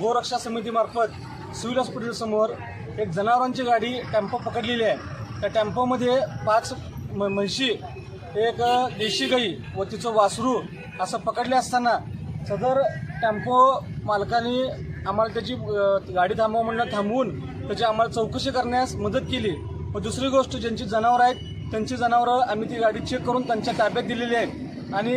गोरक्षा समितीमार्फत सिव्हिल हॉस्पिटलसमोर एक जनावरांची गाडी टेम्पो पकडलेली आहे. त्या टेम्पोमध्ये पाच म म्हशी एक देशी गाई व तिचं वासरू असं पकडले असताना सदर टेम्पो मालकाने आम्हाला त्याची गाडी थांबवा म्हणलं थांबवून त्याची आम्हाला चौकशी करण्यास मदत केली. व दुसरी गोष्ट ज्यांची जनावरं आहेत त्यांची जनावरं आम्ही ती गाडी चेक करून त्यांच्या ताब्यात दिलेली आहे. आणि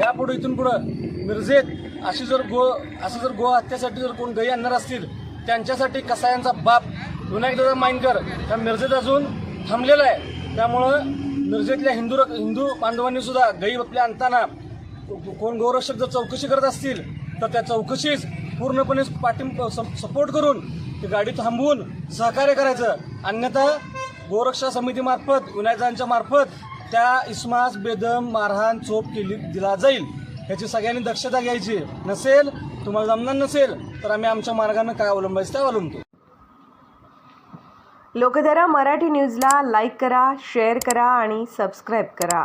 यापुढे इथून पुढं मिरजेत अशी जर गो असं जर गो हत्यासाठी जर कोण गाई आणणार असतील त्यांच्यासाठी कसायांचा बाप विनायकदादा माइनकर त्या मिरजेत अजून थांबलेला आहे. त्यामुळं मिरजेतल्या हिंदू हिंदू बांधवांनी सुद्धा गाई आपल्या आणताना कोण गौरक्षक जर चौकशी करत असतील तर त्या चौकशीस पूर्णपणे पाठिंब सपोर्ट करून ती गाडी थांबवून सहकार्य करायचं. अन्यथा गोरक्षा समितीमार्फत विनायकांच्या मार्फत त्या इस्मास बेदम मारहाण चोप केली दिला जाईल. याची सगळ्यांनी दक्षता घ्यायची. नसेल तुम्हाला जमणार नसेल तर आम्ही आमच्या मार्गानं काय अवलंबायचं ते अवलंबतो. लोकधारा मराठी न्यूजला लाईक करा शेअर करा आणि सबस्क्राईब करा.